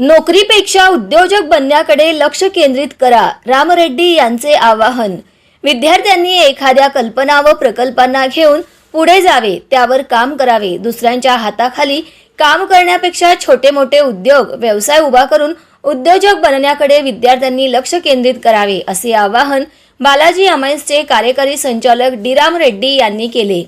नोकरीपेक्षा उद्योजक बनण्याकडे लक्ष केंद्रित करा राम रेड्डी यांचे आवाहन. विद्यार्थ्यांनी एखाद्या कल्पना व प्रकल्पांना घेऊन पुढे जावे त्यावर काम करावे. दुसऱ्यांच्या हाताखाली काम करण्यापेक्षा छोटे मोठे उद्योग व्यवसाय उभा करून उद्योजक बनण्याकडे विद्यार्थ्यांनी लक्ष केंद्रित करावे असे आवाहन बालाजी अमायन्सचे कार्यकारी संचालक डीराम रेड्डी यांनी केले.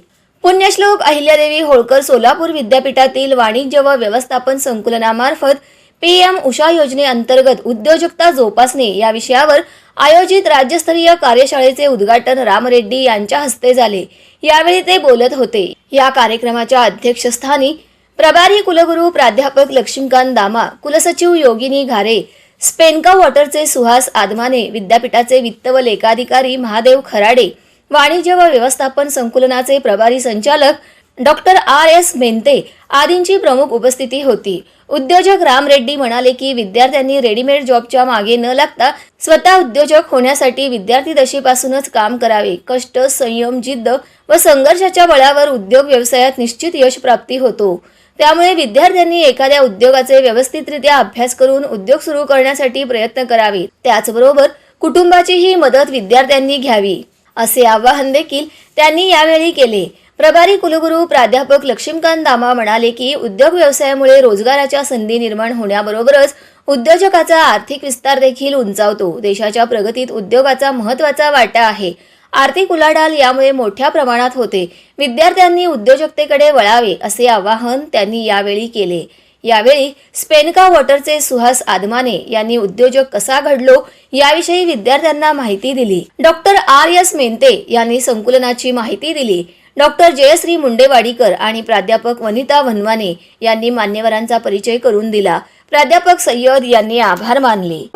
पुण्यश्लोक अहिल्यादेवी होळकर सोलापूर विद्यापीठातील वाणिज्य व व्यवस्थापन संकुलनामार्फत पीएम उषा योजनेअंतर्गत उद्योजकता जोपासणे या विषयावर आयोजित राज्यस्तरीय कार्यशाळेचे उद्घाटन राम रेड्डी यांच्या हस्ते झाले. यावेळी ते बोलत होते. या कार्यक्रमाच्या अध्यक्षस्थानी प्रभारी कुलगुरू प्राध्यापक लक्ष्मीकांत दामा कुलसचिव योगिनी घारे स्पेनका वॉटरचे सुहास आदमाने विद्यापीठाचे वित्त व लेखाधिकारी महादेव खराडे वाणिज्य व व्यवस्थापन संकुलनाचे प्रभारी संचालक डॉक्टर आर एस मेंते आदींची प्रमुख उपस्थिती होती. उद्योजक राम रेड्डी म्हणाले की विद्यार्थ्यांनी रेडीमेड जॉबच्या मागे न लागता स्वतः उद्योजक होण्यासाठी विद्यार्थी दशेपासूनच काम करावे. कष्ट संयम जिद्द व संघर्षाच्या बळावर उद्योग व्यवसायात निश्चित यश प्राप्ती होतो. त्यामुळे विद्यार्थ्यांनी एखाद्या उद्योगाचे व्यवस्थितरित्या अभ्यास करून उद्योग सुरू करण्यासाठी प्रयत्न करावे. त्याचबरोबर कुटुंबाचीही मदत विद्यार्थ्यांनी घ्यावी. असे आवाहन देखील त्यांनी यावेळी केले. प्रभारी कुलगुरू प्राध्यापक लक्ष्मीकांत दामा म्हणाले की उद्योग व्यवसायामुळे रोजगाराच्या संधी निर्माण होण्याबरोबरच उद्योजकाचा आर्थिक विस्तार देखील उंचावतो. देशाच्या प्रगतीत उद्योगाचा महत्त्वाचा वाटा आहे. आर्थिक उलाढाल यामुळे मोठ्या प्रमाणात होते. विद्यार्थ्यांनी उद्योजकतेकडे वळावे असे आवाहन त्यांनी यावेळी केले. यावेळी स्पेनका वॉटरचे सुहास आदमाने यांनी उद्योजक कसा घडलो याविषयी विद्यार्थ्यांना माहिती दिली. डॉक्टर आर एस मेंते यांनी संकुलनाची माहिती दिली. डॉक्टर जयश्री मुंडेवाडीकर आणि प्राध्यापक वनिता वनवाने यांनी मान्यवरांचा परिचय करून दिला. प्राध्यापक सय्यद यांनी आभार मानले.